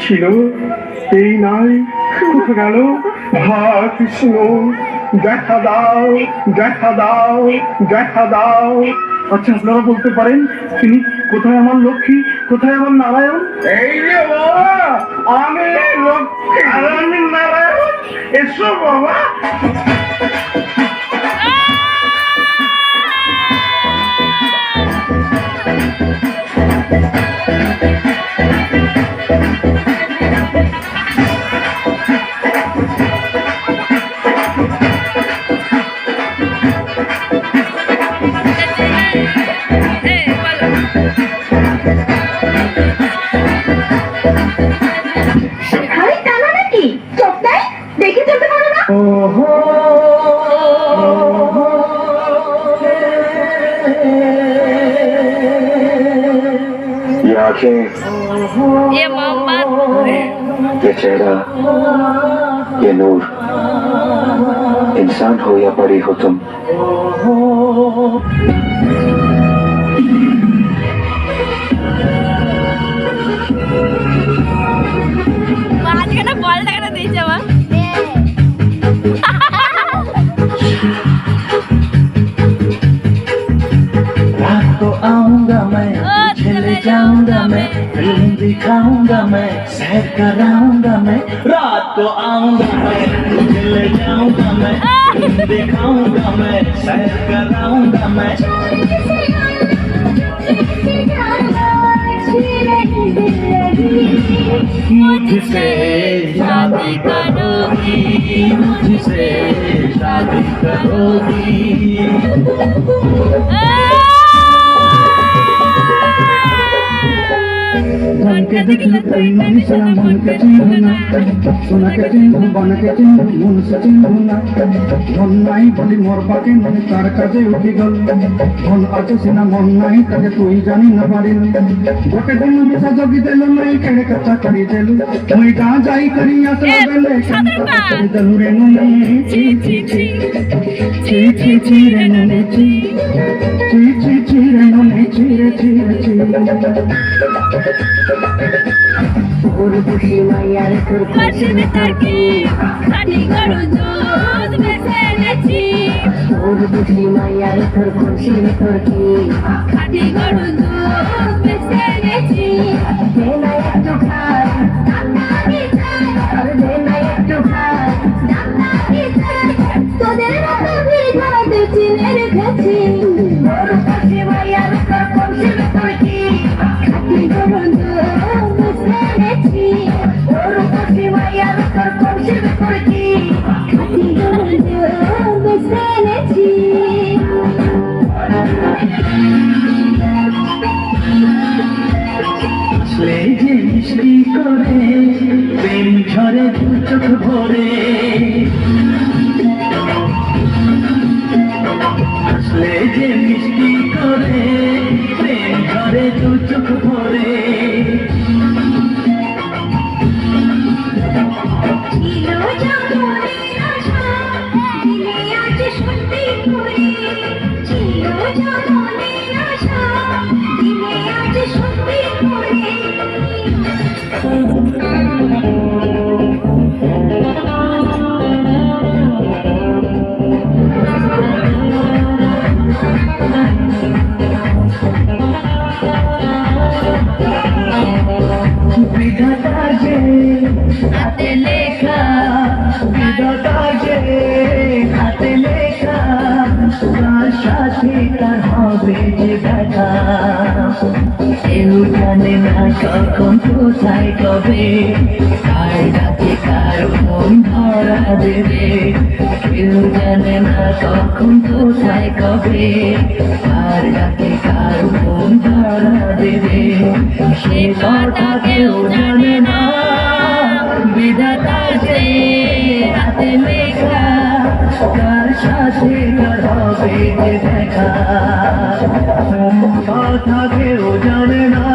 ছিল এই নাই কোথা গেল হা কৃষ্ণ। দেখা দাও দেখা দাও দেখা দাও। আচ্ছা আপনারা বলতে পারেন তিনি কোথায় আমার লক্ষ্মী কোথায় আমার নারায়ণ? এই যে বাবা আমি লক্ষ্মী। নারায়ণ এসো বাবা। आंखें ये मोहम्मद ये चेहरा ये नूर इंसान हो या परी हो तुम दिखाऊँगा मैं, सैर कराऊँगा मैं, रात को आऊँगा मैं चले जाऊँगा मैं, दिखाऊँगा मैं, सैर कराऊँगा मैं। मुझसे शादी करोगी, मुझसे शादी करोगी। মনকে দেখলে তাই মনীষা মনকে চিনব না সোনাকে চিনব বনকে চিনব মনুষ্য চিনব না মন নাই বলি মোর পাকে মনে তার কাজে উঠি গল মন আছে সিনা মন নাই তাকে তুই জানি না পারিল গোটে দিন বিছা জগি দেল নাই কেড়ে কাচা করি দেল মুই গা যাই করি আসলা বেলে করি দেলু রে নুনি চি চি চি চি চি চি রে নুনি চি চি চি চি রে নুনি চি রে চি রে চি ওর খুশি মাইয়ার তোর খুশি থাকি। খাটি গরু দুধ বেছে এনেছি? ওর খুশি মাইয়ার তোর খুশি তোর কি খাটি গরু দুধ বেছে এনেছি। দে না একটু খাই। দে না একটু খাই। তোদের মতো ভিড় চিনে রেখেছি। মিষ্টি করে? প্রেম ঝরে দু চোখ ভরে। বিধাতা যে হাতে লেখা, বিধাতা হাতে লেখা, তার সাথে তার হবে যে দেখা। কেউ জানে না কখন কোথায় কবে কার ফোন ধরা দেবে কেউ জানে না কখন কোথায় কবে। কার ডাকে কার দেখা। কথা কেউ জানে না।